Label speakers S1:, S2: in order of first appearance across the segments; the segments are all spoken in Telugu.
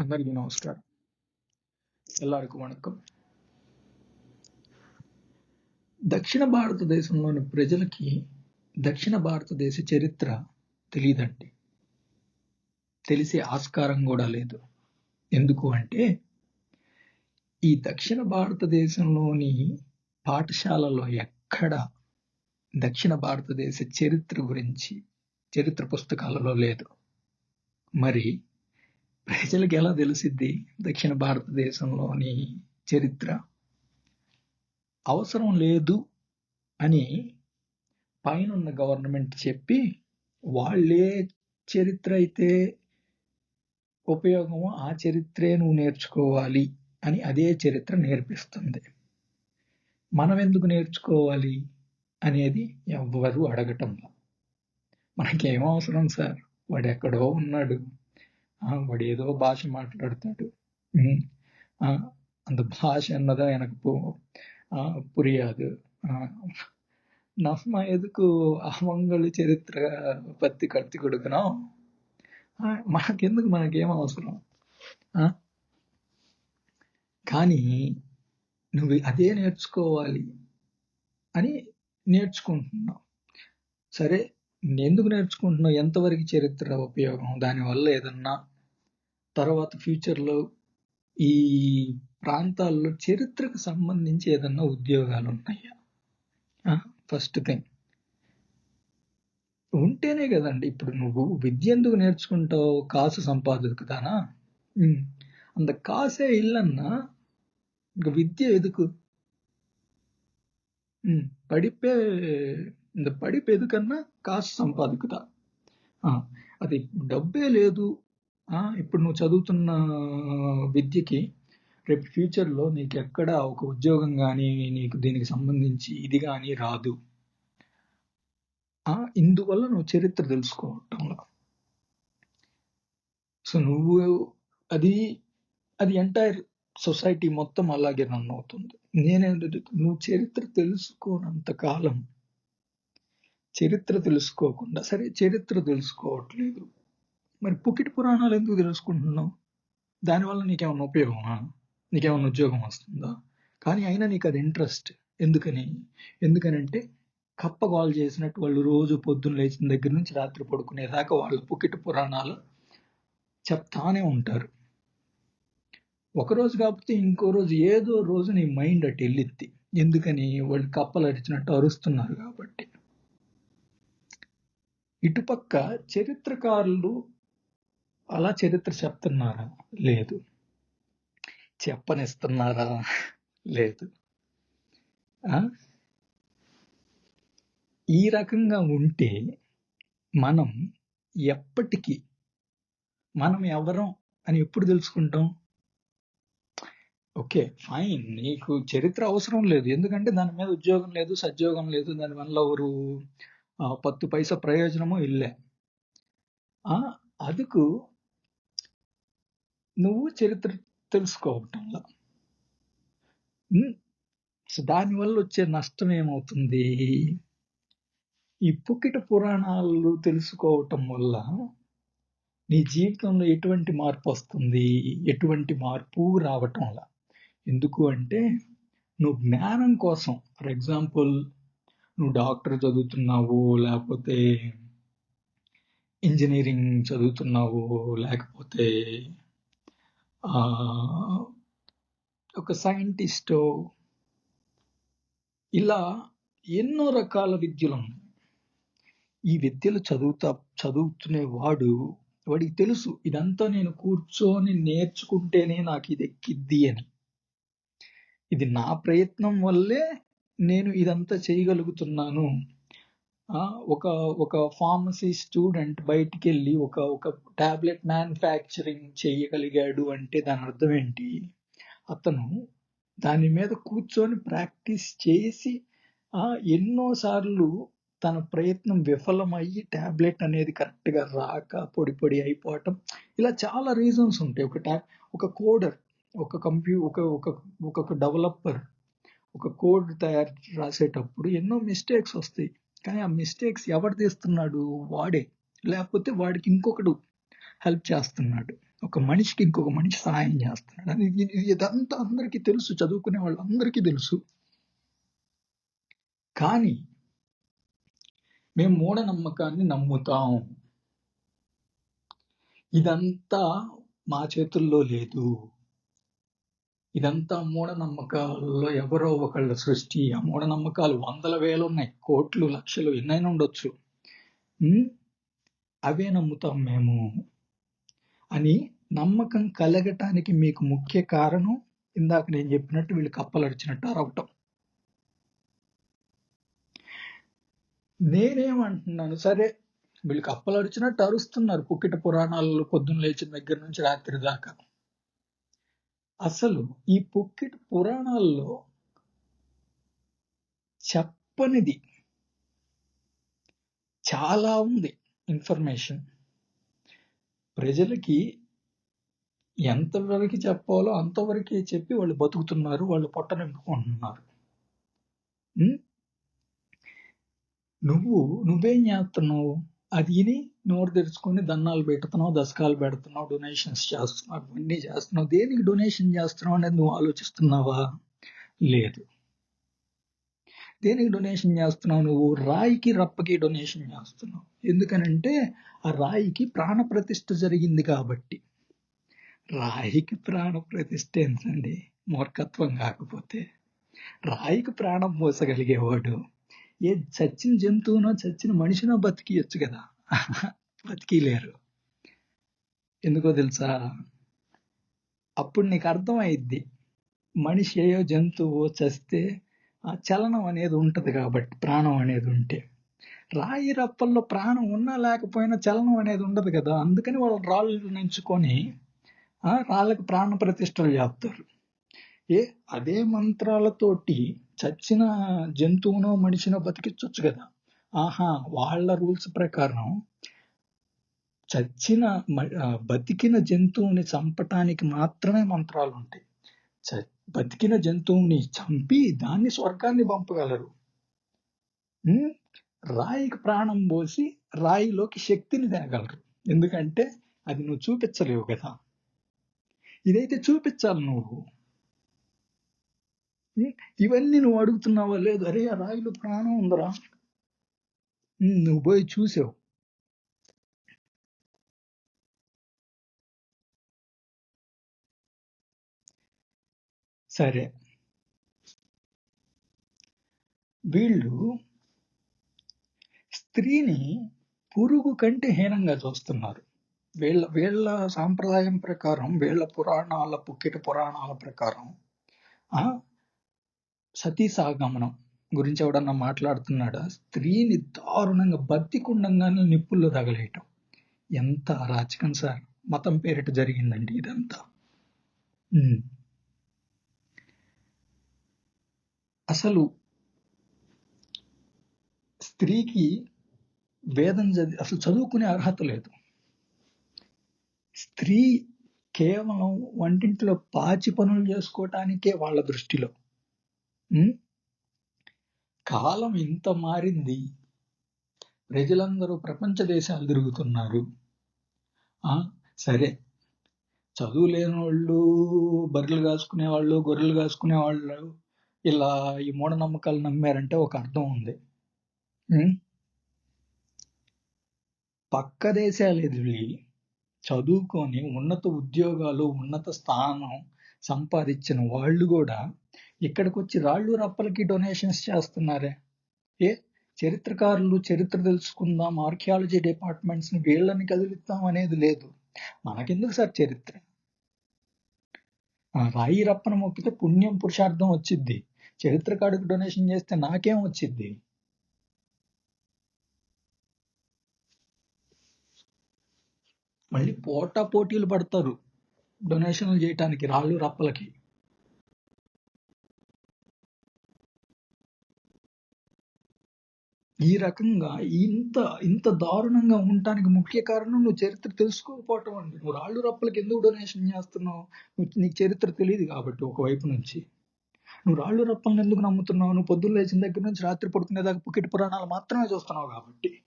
S1: అందరికీ నమస్కారం. எல்லாருக்கும் వణకం. దక్షిణ భారతదేశంలోని ప్రజలకి దక్షిణ భారతదేశ చరిత్ర తెలియదండి తెలిసే ఆస్కారం కూడా లేదు. ఎందుకు అంటే ఈ దక్షిణ భారతదేశంలోని పాఠశాలలో ఎక్కడ దక్షిణ భారతదేశ చరిత్ర గురించి చరిత్ర పుస్తకాలలో లేదు. మరి ప్రజలకు ఎలా తెలిసిద్ది దక్షిణ భారతదేశంలోని చరిత్ర? అవసరం లేదు అని పైనున్న గవర్నమెంట్ చెప్పి వాళ్ళే చరిత్ర అయితే ఉపయోగమో ఆ చరిత్రే నువ్వు నేర్చుకోవాలి అని అదే చరిత్ర నేర్పిస్తుంది. మనం ఎందుకు నేర్చుకోవాలి అనేది ఎవ్వరూ అడగటంలో మనకేం అవసరం సార్? వాడు ఎక్కడో ఉన్నాడు. వాడు ఏదో భాష మాట్లాడతాడు ఉమ్, ఆ, அந்த భాష என்னதோ எனக்கு பு ஆ, புரியாது ஆ, நம்ம எதுக்கு அவங்கள చరిత్ర పత్తి కత్తి కొడుకున్నాం మనకెందుకు మనకేం అవసరం ఆ? కానీ నువ్వు అదే నేర్చుకోవాలి అని నేర్చుకుంటున్నావు సరే ఎందుకు నేర్చుకుంటున్నావు ఎంతవరకు చరిత్ర ఉపయోగం దానివల్ల ఏదన్నా తర్వాత ఫ్యూచర్లో ఈ ప్రాంతాల్లో చరిత్రకు సంబంధించి ఏదన్నా ఉద్యోగాలు ఉన్నాయా ఫస్ట్ థింగ్ ఉంటేనే కదండి ఇప్పుడు నువ్వు విద్య ఎందుకు నేర్చుకుంటావు కాసు సంపాదకుదానా ఉమ్. அந்த காசே இல்லைன்னா இங்க வித்யை எதுக்கு ம், படிப்பே இந்த படிப்பு ఎదుకన్నా కాసు సంపాదకుదా ఆ, అది డబ్బే లేదు ఆ, ఇప్పుడు నువ్వు చదువుతున్న విద్యకి రేపు ఫ్యూచర్లో నీకు ఎక్కడ ఒక ఉద్యోగం కానీ నీకు దీనికి సంబంధించి ఇది కానీ రాదు. ఇందువల్ల నువ్వు చరిత్ర తెలుసుకోవటంలో సో నువ్వు అది అది ఎంటైర్ సొసైటీ మొత్తం అలాగే రన్ అవుతుంది. నేనేంటంటే నువ్వు చరిత్ర తెలుసుకోనంత కాలం చరిత్ర తెలుసుకోకుండా సరే చరిత్ర తెలుసుకోవట్లేదు. మరి పుకిటి పురాణాలు ఎందుకు తెలుసుకుంటున్నావు? దానివల్ల నీకేమన్నా ఉపయోగమా? నీకేమన్నా ఉద్యోగం వస్తుందా? కానీ అయినా నీకు అది ఇంట్రెస్ట్ ఎందుకని? ఎందుకనంటే కప్ప కాల్ చేసినట్టు వాళ్ళు రోజు పొద్దున్న లేచిన దగ్గర నుంచి రాత్రి పడుకునేదాకా వాళ్ళ పుకిటి పురాణాలు చెప్తానే ఉంటారు. ఒక రోజు కాకపోతే ఇంకో రోజు ఏదో రోజు నీ మైండ్ అటు వెళ్ళిద్ది. ఎందుకని? వాళ్ళు కప్పలు అరిచినట్టు అరుస్తున్నారు కాబట్టి. ఇటుపక్క చరిత్రకారులు అలా చరిత్ర చెప్తున్నారా? లేదు. చెప్పనిస్తున్నారా? లేదు. ఈ రకంగా ఉంటే మనం ఎప్పటికీ మనం ఎవరం అని ఎప్పుడు తెలుసుకుంటాం? Okay fine. నీకు చరిత్ర అవసరం లేదు. ఎందుకంటే దాని మీద ఉద్యోగం లేదు సద్యోగం లేదు దానివల్ల ఎవరు ఆ, పత్తు పైసా ప్రయోజనము ఇల్లే. అదుకు నువ్వు చరిత్ర తెలుసుకోవటంలా సో దానివల్ల వచ్చే నష్టం ఏమవుతుంది? ఈ పుకిట పురాణాలు తెలుసుకోవటం వల్ల నీ జీవితంలో ఎటువంటి మార్పు వస్తుంది? ఎటువంటి మార్పు రావటంలా ఎందుకు అంటే నువ్వు జ్ఞానం కోసం ఫర్ ఎగ్జాంపుల్ నువ్వు డాక్టర్ చదువుతున్నావు లేకపోతే ఇంజనీరింగ్ చదువుతున్నావు లేకపోతే ఒక సైంటిస్ట్ ఇలా ఎన్నో రకాల విద్యలు ఉన్నాయి. ఈ విద్యలు చదువుతా చదువుతునే వాడు వాడికి తెలుసు ఇదంతా నేను కూర్చొని నేర్చుకుంటేనే నాకు ఇది ఎక్కిద్ది అని. ఇది నా ప్రయత్నం వల్లే నేను ఇదంతా చేయగలుగుతున్నాను. ఒక ఒక ఫార్మసీ స్టూడెంట్ బయటికి వెళ్ళి ఒక ఒక టాబ్లెట్ మ్యానుఫ్యాక్చరింగ్ చేయగలిగాడు అంటే దాని అర్థం ఏంటి? అతను దాని మీద కూర్చొని ప్రాక్టీస్ చేసి ఎన్నోసార్లు తన ప్రయత్నం విఫలమయ్యి ట్యాబ్లెట్ అనేది కరెక్ట్గా రాక పొడి పొడి అయిపోవటం. ఇలా చాలా రీజన్స్ ఉంటాయి. ఒక టా ఒక కోడర్ ఒక కంప్యూ ఒక ఒక ఒక డెవలపర్ ఒక కోడ్ తయారు రాసేటప్పుడు ఎన్నో మిస్టేక్స్ వస్తాయి. కానీ ఆ మిస్టేక్స్ ఎవరు తీస్తున్నాడు? వాడే. లేకపోతే వాడికి ఇంకొకడు హెల్ప్ చేస్తున్నాడు. ఒక మనిషికి ఇంకొక మనిషి సహాయం చేస్తున్నాడు. అది ఇదంతా అందరికీ తెలుసు. చదువుకునే వాళ్ళందరికీ తెలుసు. కానీ మేము మూఢనమ్మకాన్ని నమ్ముతాం. ఇదంతా మా చేతుల్లో లేదు. ఇదంతా మూఢనమ్మకాల్లో ఎవరో ఒకళ్ళ సృష్టి. ఆ మూఢనమ్మకాలు వందల వేలు ఉన్నాయి కోట్లు లక్షలు ఎన్నైనా ఉండొచ్చు. అవే నమ్ముతాం మేము. అని నమ్మకం కలగటానికి మీకు ముఖ్య కారణం ఇందాక నేను చెప్పినట్టు వీళ్ళు కప్పలడిచినట్టు అరవటం నేనేమంటున్నాను సరే వీళ్ళు కప్పలడిచినట్టు అరుస్తున్నారు పుక్కిట పురాణాలలో పొద్దున్న లేచిన దగ్గర నుంచి రాత్రి దాకా. అసలు ఈ పొక్కిట్ పురాణాల్లో చెప్పనిది. చాలా ఉంది ఇన్ఫర్మేషన్. ప్రజలకి ఎంతవరకు చెప్పాలో అంతవరకే చెప్పి వాళ్ళు బతుకుతున్నారు వాళ్ళు పొట్ట నింపుకుంటున్నారు. నువ్వు నువ్వేం చేస్తున్నావు? అది విని నోరు తెరుచుకొని దన్నాలు పెడుతున్నావు దశకాలు పెడుతున్నావు డొనేషన్స్ చేస్తున్నావు అవన్నీ చేస్తున్నావు. దేనికి డొనేషన్ చేస్తున్నావు అనేది నువ్వు ఆలోచిస్తున్నావా? లేదు. దేనికి డొనేషన్ చేస్తున్నావు నువ్వు? రాయికి రప్పకి డొనేషన్ చేస్తున్నావు. ఎందుకనంటే ఆ రాయికి ప్రాణ ప్రతిష్ఠ జరిగింది కాబట్టి. రాయికి ప్రాణ ప్రతిష్ఠ ఏంటండి? మూర్ఖత్వం కాకపోతే. రాయికి ప్రాణం పోసగలిగేవాడు. ఏ చచ్చిన జంతువునో చచ్చిన మనిషినో బతికియొచ్చు కదా. బతికిలేరు. ఎందుకో తెలుసా? అప్పుడు నీకు అర్థమైద్ది. మనిషి ఏయో జంతువు చస్తే ఆ చలనం అనేది ఉంటుంది కాబట్టి ప్రాణం అనేది ఉంటే. రాయి రప్పల్లో ప్రాణం ఉన్నా లేకపోయినా చలనం అనేది ఉండదు కదా. అందుకని వాళ్ళు రాళ్ళు నుంచుకొని రాళ్ళకి ప్రాణ ప్రతిష్టలు చేస్తారు. ఏ అదే మంత్రాలతోటి చచ్చిన జంతువునో మనిషినో బతికించవచ్చు కదా. ఆహా వాళ్ళ రూల్స్ ప్రకారం చచ్చిన మ- బతికిన జంతువుని చంపటానికి మాత్రమే మంత్రాలు ఉంటాయి. చ- బతికిన జంతువుని చంపి దాన్ని స్వర్గాన్ని పంపగలరు. రాయికి ప్రాణం పోసి రాయిలోకి శక్తిని తేగలరు. ఎందుకంటే అది నువ్వు చూపించలేవు కదా. ఇదైతే చూపించాలి నువ్వు. ఇవన్నీ నువ్వు అడుగుతున్నావా లేదు అరే ఆ రాయిలో ప్రాణం ఉందరా. నువ్వు పోయి చూసావు సరే. వీళ్ళు స్త్రీని పురుగు కంటే హీనంగా చూస్తున్నారు. వీళ్ళ వీళ్ళ సాంప్రదాయం ప్రకారం వీళ్ళ పురాణాల పుక్కిట పురాణాల ప్రకారం సతీ సాగమనం. గురించి ఎవడన్నా మాట్లాడుతున్నాడా? స్త్రీని దారుణంగా బతికుండంగానే నిప్పుల్లో తగలేయటం. ఎంత అరాచకం సార్. మతం పేరిట జరిగిందండి ఇదంతా. అసలు స్త్రీకి వేదం చదివి అసలు చదువుకునే అర్హత లేదు. స్త్రీ కేవలం వంటింట్లో పాచి పనులు చేసుకోవటానికే వాళ్ళ దృష్టిలో. కాలం ఇంత మారింది. ప్రజలందరూ ప్రపంచ దేశాలు తిరుగుతున్నారు. సరే. చదువు లేని వాళ్ళు బర్రెలు కాసుకునే వాళ్ళు గొర్రెలు కాసుకునే వాళ్ళు ఇలా ఈ మూఢనమ్మకాలు నమ్మారంటే ఒక అర్థం ఉంది. పక్క దేశాలు ఎదిరి చదువుకొని ఉన్నత ఉద్యోగాలు ఉన్నత స్థానం సంపాదించిన వాళ్ళు కూడా ఇక్కడికి వచ్చి రాళ్ళు రప్పలకి డొనేషన్స్ చేస్తున్నారే? ఏ చరిత్రకారులు చరిత్ర తెలుసుకుందాం ఆర్కియాలజీ డిపార్ట్మెంట్స్ని వీళ్ళని కదిలిద్దాం అనేది లేదు. మనకెందుకు సార్ చరిత్ర? రాయి రప్పన మొక్కితే పుణ్యం పురుషార్థం వచ్చిద్ది. చరిత్రకారుడికి డొనేషన్ చేస్తే నాకేం వచ్చిద్ది? మళ్ళీ పోటా పోటీలు పడతారు డొనేషన్లు చేయటానికి రాళ్ళు రప్పలకి. ఈ రకంగా ఇంత ఇంత దారుణంగా ఉండటానికి ముఖ్య కారణం నువ్వు చరిత్ర తెలుసుకోకపోవటం అండి. నువ్వు రాళ్ళు రప్పలకి ఎందుకు డొనేషన్ చేస్తున్నావు? నువ్వు నీకు చరిత్ర తెలియదు కాబట్టి ఒకవైపు నుంచి. నువ్వు రాళ్ళు రప్పలను ఎందుకు నమ్ముతున్నావు? నువ్వు పొద్దున్న లేచిన దగ్గర నుంచి రాత్రి పడుకునేదాకా పుకిట్ పురాణాలు మాత్రమే చూస్తున్నావు కాబట్టి.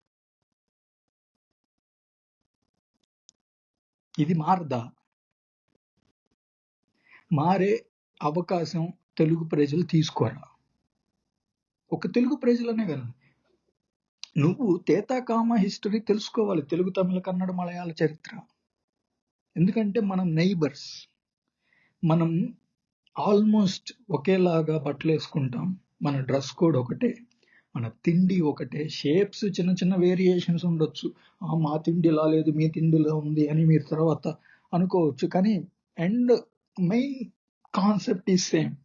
S1: ఇది మారదా? మారే అవకాశం తెలుగు ప్రజలు తీసుకోరా? ఒక తెలుగు ప్రజలనే కదా. నువ్వు తేతాకామ హిస్టరీ తెలుసుకోవాలి. తెలుగు తమిళ కన్నడ మలయాళ చరిత్ర. ఎందుకంటే మనం నైబర్స్ మనం ఆల్మోస్ట్ ఒకేలాగా బట్టలు వేసుకుంటాం. మన డ్రెస్ కోడ్ ఒకటే మన తిండి ఒకటే షేప్స్ చిన్న చిన్న వేరియేషన్స్ ఉండొచ్చు. మా తిండి ఇలా లేదు మీ తిండి ఇలా ఉంది అని మీరు తర్వాత అనుకోవచ్చు. కానీ అండ్ మెయిన్ కాన్సెప్ట్ ఈ సేమ్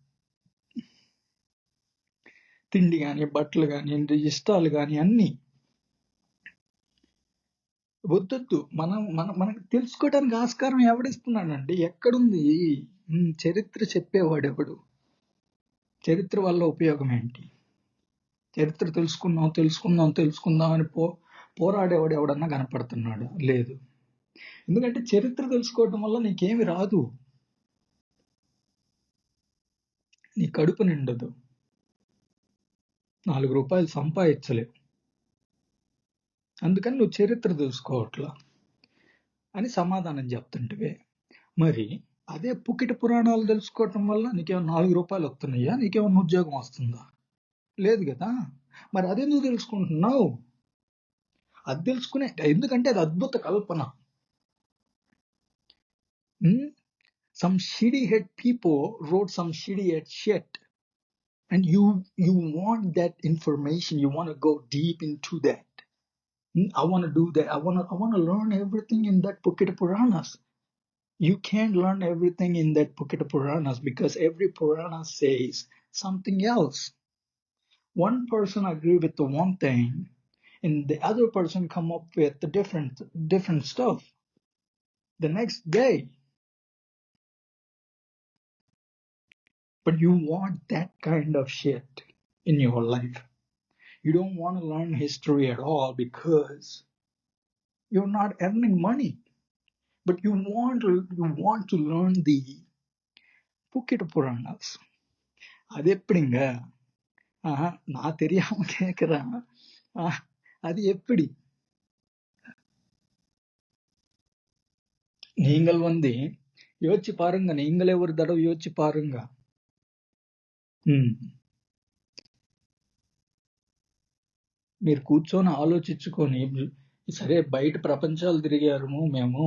S1: తిండి కానీ బట్టలు కానీ ఇష్టాలు కానీ అన్నీ వద్దొద్దు. మనం మనం మనకు తెలుసుకోవడానికి ఆస్కారం ఎవడిస్తున్నాడండి? ఎక్కడుంది? చరిత్ర చెప్పేవాడు ఎవడు చరిత్ర వల్ల ఉపయోగం ఏంటి? చరిత్ర తెలుసుకుందాం తెలుసుకుందాం తెలుసుకుందాం అని పో పోరాడేవాడు ఎవడన్నా కనపడుతున్నాడు? లేదు. ఎందుకంటే చరిత్ర తెలుసుకోవడం వల్ల నీకేమి రాదు. నీ కడుపు నిండదు. నాలుగు రూపాయలు సంపాదించలేవు. అందుకని నువ్వు చరిత్ర తెలుసుకోవట్లా అని సమాధానం చెప్తుంటివే మరి అదే పుకిట పురాణాలు తెలుసుకోవటం వల్ల నీకేమైనా నాలుగు రూపాయలు వస్తున్నాయా? నీకేమైనా ఉద్యోగం వస్తుందా? లేదు కదా. మరి అదెందుకు తెలుసుకుంటున్నావు? అది తెలుసుకునే ఎందుకంటే అది అద్భుత కల్పన. Some shitty head people road some shitty head shed and you you want that information. You want to go deep into that. Hmm, i want to do that. I want to i want to learn everything in that Pukita Puranas. You can't learn everything in that Pukita Puranas because every Purana says something else. One person agree with the one thing and the other person come up with the different different stuff. The next day but you want that kind of shit in your life you don't want to learn history at all because you're not earning money but you want to you want to learn the Pukita Puranas அது எப்படிங்க ஆஹா, நான் தெரியாம கேக்குறேன் அது எப்படி நீங்கள் வந்து யோசிச்சு பாருங்க நீங்களே ஒரு தடவை யோசிச்சு பாருங்க మీరు కూర్చొని ఆలోచించుకొని సరే బయట ప్రపంచాలు తిరిగారు మేము.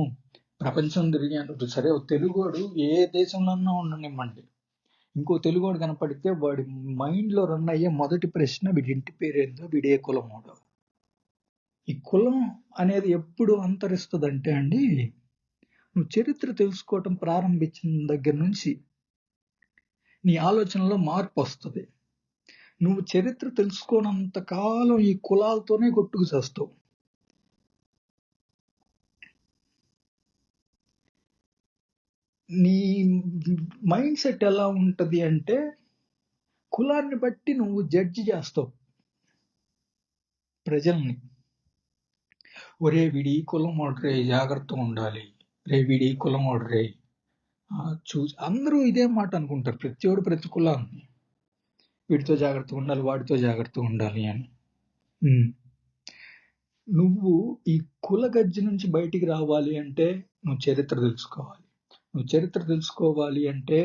S1: ప్రపంచం తిరిగాను సరే ఓ తెలుగోడు ఏ దేశంలో ఉండనివ్వండి. ఇంకో తెలుగోడు కనపడితే వాడి మైండ్లో రన్ అయ్యే మొదటి ప్రశ్న వీడి ఇంటి పేరేందో వీడే కులమోడో. ఈ కులం అనేది ఎప్పుడు అంతరిస్తుందంటే అండి నువ్వు చరిత్ర తెలుసుకోవటం ప్రారంభించిన దగ్గర నుంచి నీ ఆలోచనలో మార్పు వస్తుంది. నువ్వు చరిత్ర తెలుసుకోనంత కాలం ఈ కులాలతోనే కొట్టుకు చేస్తావు. నీ మైండ్ సెట్ ఎలా ఉంటుంది అంటే కులాన్ని బట్టి నువ్వు జడ్జి చేస్తావు. ప్రజల్ని. ఒరే వీడి కులం వాడురే జాగ్రత్తగా ఉండాలి. రే వీడి కులం వాడురే చూసి అందరూ ఇదే మాట అనుకుంటారు. ప్రతివాడు ప్రతి కులాన్ని. వీడితో జాగ్రత్తగా ఉండాలి వాడితో జాగ్రత్తగా ఉండాలి అని. నువ్వు ఈ కుల గజ్జి నుంచి బయటికి రావాలి అంటే నువ్వు చరిత్ర తెలుసుకోవాలి. నువ్వు చరిత్ర తెలుసుకోవాలి అంటే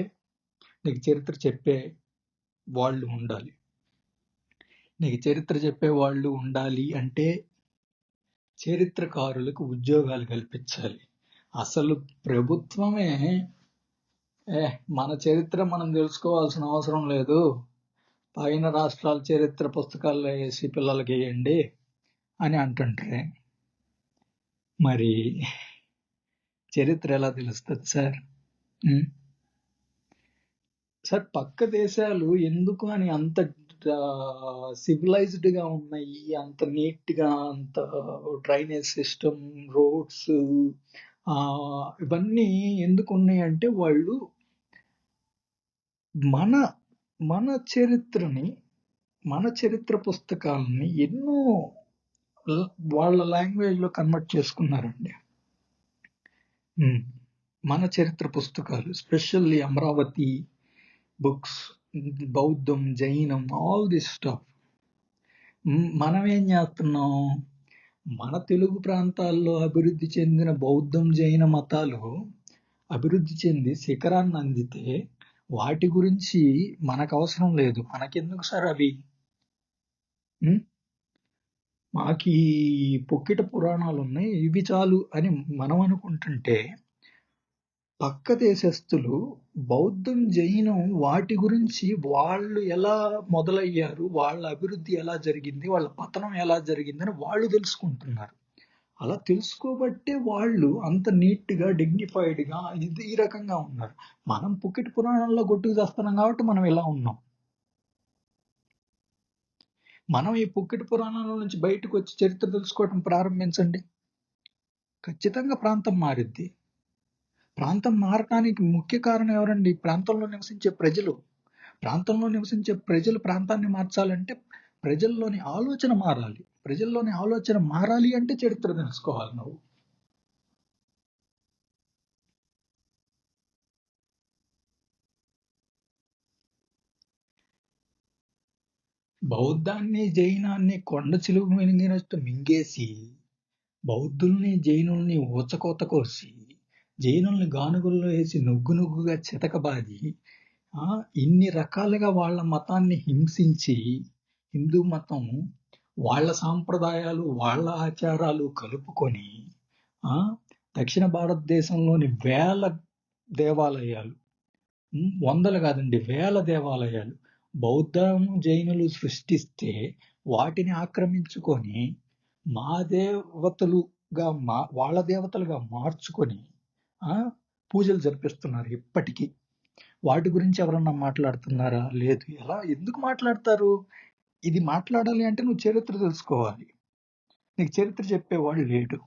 S1: నీకు చరిత్ర చెప్పే వాళ్ళు ఉండాలి. నీకు చరిత్ర చెప్పే వాళ్ళు ఉండాలి అంటే చరిత్రకారులకు ఉద్యోగాలు కల్పించాలి. అసలు ప్రభుత్వమే ఏ మన చరిత్ర మనం తెలుసుకోవాల్సిన అవసరం లేదు. పైన రాష్ట్రాల చరిత్ర పుస్తకాల్లో వేసి పిల్లలకి వేయండి అని అంటుంటారే మరి చరిత్ర ఎలా తెలుస్తుంది సార్? సార్ పక్క దేశాలు ఎందుకు అని అంత సివిలైజ్డ్గా ఉన్నాయి అంత నీట్గా అంత డ్రైనేజ్ సిస్టమ్ రోడ్స్ ఇవన్నీ ఎందుకు ఉన్నాయంటే వాళ్ళు మన మన చరిత్రని మన చరిత్ర పుస్తకాలని ఎన్నో ల- వాళ్ళ లాంగ్వేజ్లో కన్వర్ట్ చేసుకున్నారండి. ఉమ్. మన చరిత్ర పుస్తకాలు స్పెషల్లీ అమరావతి బుక్స్ బౌద్ధం జైనం ఆల్ దిస్ స్టఫ్ మనం ఏం చేస్తున్నాం? మన తెలుగు ప్రాంతాల్లో అభివృద్ధి చెందిన బౌద్ధం జైన మతాలు అభివృద్ధి చెంది శిఖరాన్ని అందితే వాటి గురించి మనకు అవసరం లేదు. మనకెందుకు సార్ అవి? మాకు ఈ పొక్కిట పురాణాలు ఉన్నాయి ఇవి చాలు అని మనం అనుకుంటుంటే పక్క దేశస్థులు బౌద్ధం జైనం వాటి గురించి వాళ్ళు ఎలా మొదలయ్యారు? వాళ్ళ అభివృద్ధి ఎలా జరిగింది? వాళ్ళ పతనం ఎలా జరిగిందని వాళ్ళు తెలుసుకుంటున్నారు. అలా తెలుసుకోబట్టే వాళ్ళు అంత నీట్గా డిగ్నిఫైడ్గా ఇది ఈ రకంగా ఉన్నారు. మనం పుక్కిటి పురాణంలో గొట్టుకు చేస్తున్నాం కాబట్టి మనం ఇలా ఉన్నాం. మనం ఈ పుక్కిటి పురాణాల నుంచి బయటకు వచ్చి చరిత్ర తెలుసుకోవడం ప్రారంభించండి. ఖచ్చితంగా ప్రాంతం మారిద్ది. ప్రాంతం మారటానికి ముఖ్య కారణం ఎవరండి? ప్రాంతంలో నివసించే ప్రజలు. ప్రాంతంలో నివసించే ప్రజలు ప్రాంతాన్ని మార్చాలంటే ప్రజల్లోని ఆలోచన మారాలి. ప్రజల్లోని ఆలోచన మారాలి అంటే చరిత్ర తెలుసుకోవాలి నువ్వు. బౌద్ధాన్ని జైనాన్ని కొండ చిలువ మింగినట్టు మింగేసి బౌద్ధుల్ని జైనుల్ని ఊచకోత కోసి జైనుల్ని గానుగుల్లో వేసి నుగ్గు నుగ్గుగా చితకబాది ఇన్ని రకాలుగా వాళ్ళ మతాన్ని హింసించి హిందూ మతం వాళ్ళ సాంప్రదాయాలు వాళ్ళ ఆచారాలు కలుపుకొని దక్షిణ భారతదేశంలోని వేల దేవాలయాలు. వందలు కాదండి వేల దేవాలయాలు. బౌద్ధం జైనులు సృష్టిస్తే వాటిని ఆక్రమించుకొని మా దేవతలుగా మా వాళ్ళ దేవతలుగా మార్చుకొని పూజలు జరిపిస్తున్నారు ఇప్పటికీ. వాటి గురించి ఎవరన్నా మాట్లాడుతున్నారా? లేదు. ఎలా? ఎందుకు మాట్లాడతారు? ఇది మాట్లాడాలి అంటే నువ్వు చరిత్ర తెలుసుకోవాలి. నీకు చరిత్ర చెప్పేవాడు లేడు.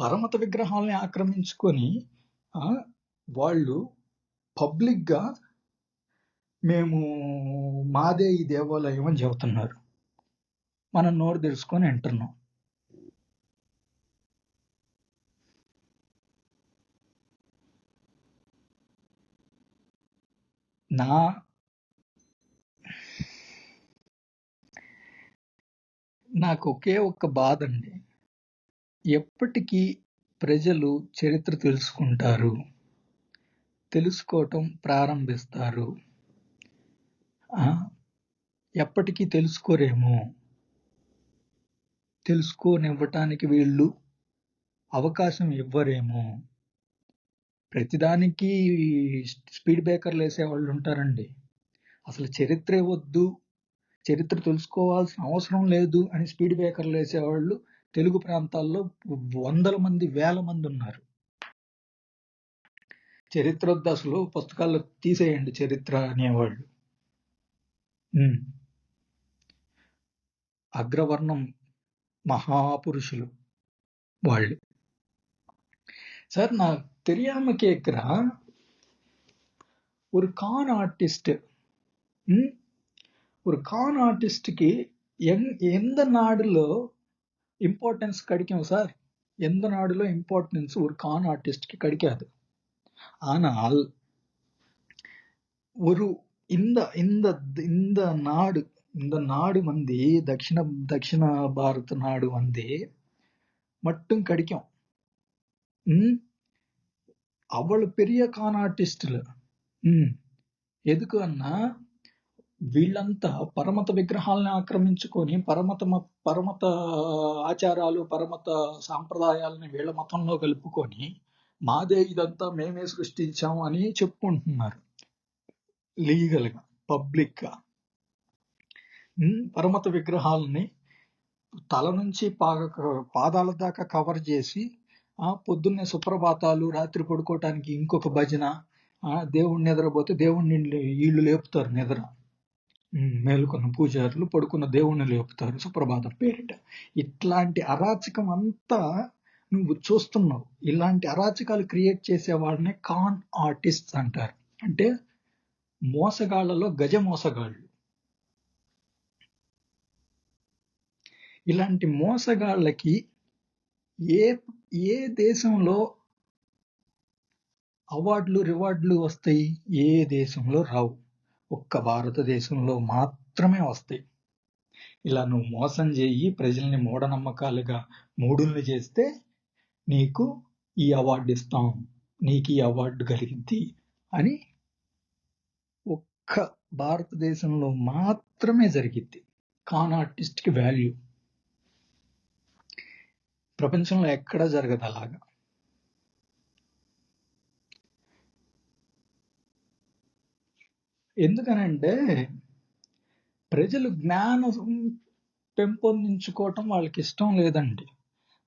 S1: పరమత విగ్రహాలని ఆక్రమించుకొని వాళ్ళు పబ్లిక్గా మేము మాదే ఈ దేవాలయం అని చెబుతున్నారు. మనం నోరు తెలుసుకొని వింటున్నాం. నా నాకు ఒకే ఒక్క బాధ అండి ఎప్పటికీ ప్రజలు చరిత్ర తెలుసుకుంటారు. తెలుసుకోవటం ప్రారంభిస్తారు. ఎప్పటికీ తెలుసుకోరేమో? తెలుసుకోనివ్వటానికి వీళ్ళు అవకాశం ఇవ్వరేమో? ప్రతిదానికి స్పీడ్ బ్రేకర్లు వేసే వాళ్ళు ఉంటారండి. అసలు చరిత్రే వద్దు చరిత్ర తెలుసుకోవాల్సిన అవసరం లేదు అని స్పీడ్ బ్రేకర్లు వేసేవాళ్ళు తెలుగు ప్రాంతాల్లో వందల మంది వేల మంది ఉన్నారు చరిత్ర వద్దు అసలు పుస్తకాల్లో తీసేయండి చరిత్ర అనేవాళ్ళు ఉమ్. అగ్రవర్ణం మహాపురుషులు వాళ్ళు சார் நான் தெரியாம கேக்குறேன் ஒரு கான் ஆர்டிஸ்ட் ம் ஒரு கான் ఆర్టిస్ట్కి ఎన్ ఎంత నాడులో ఇంపార్టెన్స్ கிடைக்கும் சார் எந்த நாடுல இம்பார்ட்டன்ஸ் ஒரு கான் ஆர்டிஸ்ட்க்கு கிடைக்காது ஆனால் ஒரு இந்த இந்த இந்த நாடு இந்த நாடு வந்து தட்சிண தட்சிண பாரத நாடு வந்து மட்டும் கிடைக்கும் ம் அவ்வளவு பெரிய కాన్ ఆర్టిస్టులు ఉమ్, ఎందుకు అన్నా వీళ్ళంతా పరమత విగ్రహాలను ఆక్రమించుకొని పరమత మ- పరమత ఆచారాలు పరమత సాంప్రదాయాలని వీళ్ళ మతంలో కలుపుకొని మాదే ఇదంతా మేమే సృష్టించాం అని చెప్పుకుంటున్నారు. లీగల్గా పబ్లిక్గా. ఉమ్, పరమత విగ్రహాలని తల నుంచి పాగ పాదాల దాకా కవర్ చేసి ఆ పొద్దున్నే సుప్రభాతాలు రాత్రి పడుకోవటానికి ఇంకొక భజన ఆ దేవుణ్ణి నిద్రపోతే దేవుణ్ణి వీళ్ళు లేపుతారు నిద్ర. మేలుకున్న పూజారులు పడుకున్న దేవుణ్ణి లేపుతారు. సుప్రభాతం పేరిట ఇట్లాంటి అరాచకం అంతా నువ్వు చూస్తున్నావు. ఇలాంటి అరాచకాలు క్రియేట్ చేసే వాళ్ళని కాన్ ఆర్టిస్ట్ అంటారు. అంటే మోసగాళ్ళలో గజ మోసగాళ్ళు. ఇలాంటి మోసగాళ్ళకి ఏ ఏ దేశంలో అవార్డులు రివార్డులు వస్తాయి? ఏ దేశంలో రావు. ఒక్క భారతదేశంలో మాత్రమే వస్తాయి. ఇలా నువ్వు మోసం చేయి ప్రజల్ని మూఢనమ్మకాలుగా మూడుల్ని చేస్తే నీకు ఈ అవార్డు ఇస్తాం నీకు ఈ అవార్డు కలిగింది అని ఒక్క భారతదేశంలో మాత్రమే జరిగిద్ది. కాన్ ఆర్టిస్ట్కి వాల్యూ ప్రపంచంలో ఎక్కడా జరగదు అలాగా. ఎందుకనంటే ప్రజలు జ్ఞానం పెంపొందించుకోవటం వాళ్ళకి ఇష్టం లేదండి.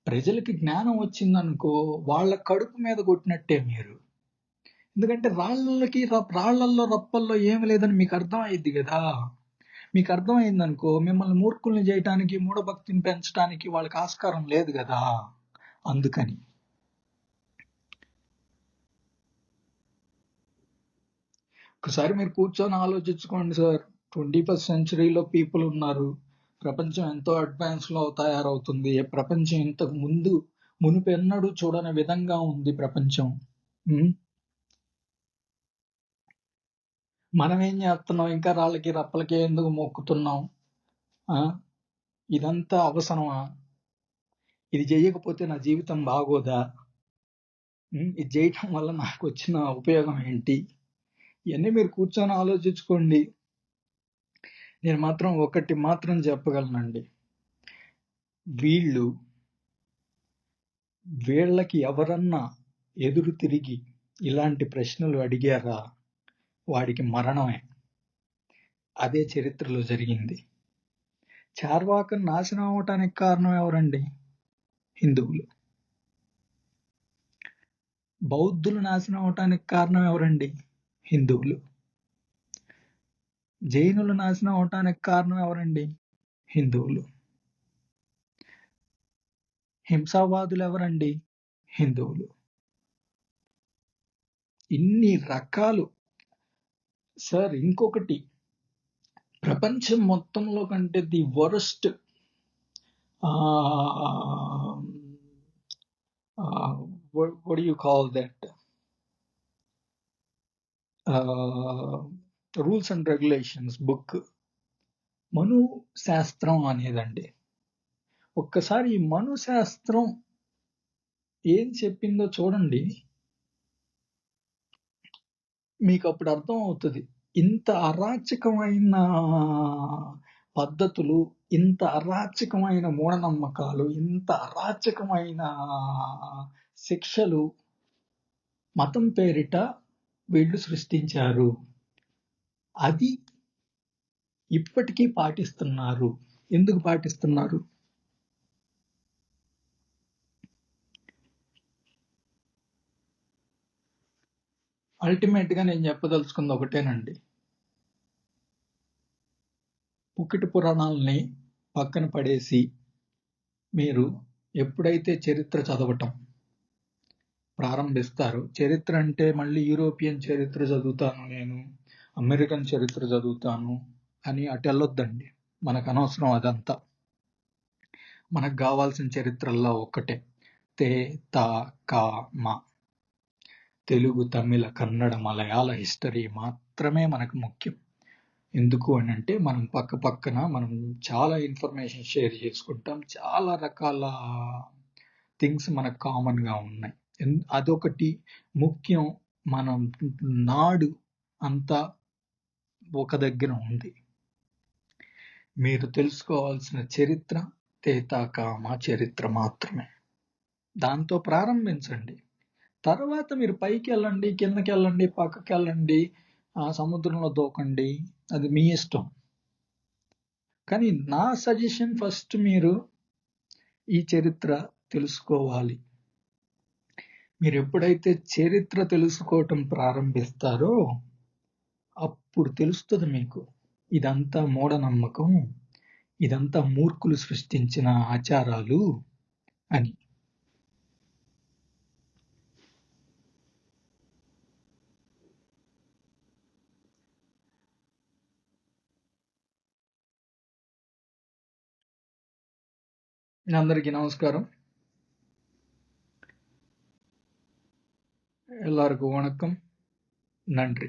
S1: ప్రజలకి జ్ఞానం వచ్చిందనుకో వాళ్ళ కడుపు మీద కొట్టినట్టే మీరు. ఎందుకంటే రాళ్ళకి రప్- రాళ్ళల్లో రప్పల్లో ఏమి లేదని మీకు అర్థమైద్ది కదా. మీకు అర్థమైందనుకో మిమ్మల్ని మూర్ఖుల్ని చేయటానికి మూఢభక్తిని పెంచడానికి వాళ్ళకి ఆస్కారం లేదు కదా. అందుకని ఒకసారి మీరు కూర్చొని ఆలోచించుకోండి సార్. ట్వంటీ ఫస్ట్ సెంచరీలో పీపుల్ ఉన్నారు. ప్రపంచం ఎంతో అడ్వాన్స్లో తయారవుతుంది. ప్రపంచం ఇంతకు ముందు మునుపెన్నడూ చూడని విధంగా ఉంది ప్రపంచం. మనం ఏం చేస్తున్నాం? ఇంకా రాళ్ళకి రప్పలకి ఎందుకు మొక్కుతున్నాం? ఇదంతా అవసరమా? ఇది చేయకపోతే నా జీవితం బాగోదా? ఇది చేయటం వల్ల నాకు వచ్చిన ఉపయోగం ఏంటి? ఇవన్నీ మీరు కూర్చొని ఆలోచించుకోండి. నేను మాత్రం ఒకటి మాత్రం చెప్పగలనండి. వీళ్ళు వీళ్ళకి ఎవరన్నా ఎదురు తిరిగి ఇలాంటి ప్రశ్నలు అడిగారా? వాడికి మరణమే. అదే చరిత్రలో జరిగింది. చార్వాకం నాశనం అవటానికి కారణం ఎవరండి? హిందువులు. బౌద్ధులు నాశనం అవటానికి కారణం ఎవరండి? హిందువులు. జైనులు నాశనం అవటానికి కారణం ఎవరండి? హిందువులు. హింసావాదులు ఎవరండి? హిందువులు. ఇన్ని రకాలు. సార్ ఇంకొకటి. ప్రపంచం మొత్తంలో కంటే the worst what do you call that? Rules and regulations book Manu శాస్త్రం అనేదండి. ఒక్కసారి ఈ మను శాస్త్రం ఏం చెప్పిందో చూడండి. మీకు అప్పుడు అర్థం అవుతుంది ఇంత అరాచకమైన పద్ధతులు ఇంత అరాచకమైన మూఢనమ్మకాలు ఇంత అరాచకమైన శిక్షలు మతం పేరిట వీళ్ళు సృష్టించారు. అది ఇప్పటికీ పాటిస్తున్నారు. ఎందుకు పాటిస్తున్నారు? అల్టిమేట్గా నేను చెప్పదలుచుకుంది ఒకటేనండి. పుక్కిటి పురాణాలని పక్కన పడేసి మీరు ఎప్పుడైతే చరిత్ర చదవటం ప్రారంభిస్తారు. చరిత్ర అంటే మళ్ళీ యూరోపియన్ చరిత్ర చదువుతాను నేను అమెరికన్ చరిత్ర చదువుతాను అని అటు వెళ్ళొద్దండి. మనకు అనవసరం అదంతా. మనకు కావాల్సిన చరిత్రల్లో ఒక్కటే. తే తా కా మా. తెలుగు తమిళ కన్నడ మలయాళ హిస్టరీ మాత్రమే మనకు ముఖ్యం. ఎందుకు అని అంటే మనం పక్క పక్కన మనం చాలా ఇన్ఫర్మేషన్ షేర్ చేసుకుంటాం. చాలా రకాల థింగ్స్ మనకు కామన్గా ఉన్నాయి. అదొకటి ముఖ్యం మనం నాడు అంతా ఒక దగ్గర ఉంది. మీరు తెలుసుకోవాల్సిన చరిత్ర తేతాకామ చరిత్ర మాత్రమే. దాంతో ప్రారంభించండి. తర్వాత మీరు పైకి వెళ్ళండి కిందకి వెళ్ళండి పక్కకి వెళ్ళండి ఆ సముద్రంలో దూకండి అది మీ ఇష్టం. కానీ నా సజెషన్ ఫస్ట్ మీరు ఈ చరిత్ర తెలుసుకోవాలి. మీరు ఎప్పుడైతే చరిత్ర తెలుసుకోవటం ప్రారంభిస్తారో అప్పుడు తెలుస్తుంది మీకు. ఇదంతా మూఢనమ్మకం. ఇదంతా మూర్ఖులు సృష్టించిన ఆచారాలు అని. అందరికీ నమస్కారం. எல்லாருக்கும் வணக்கம். நன்றி.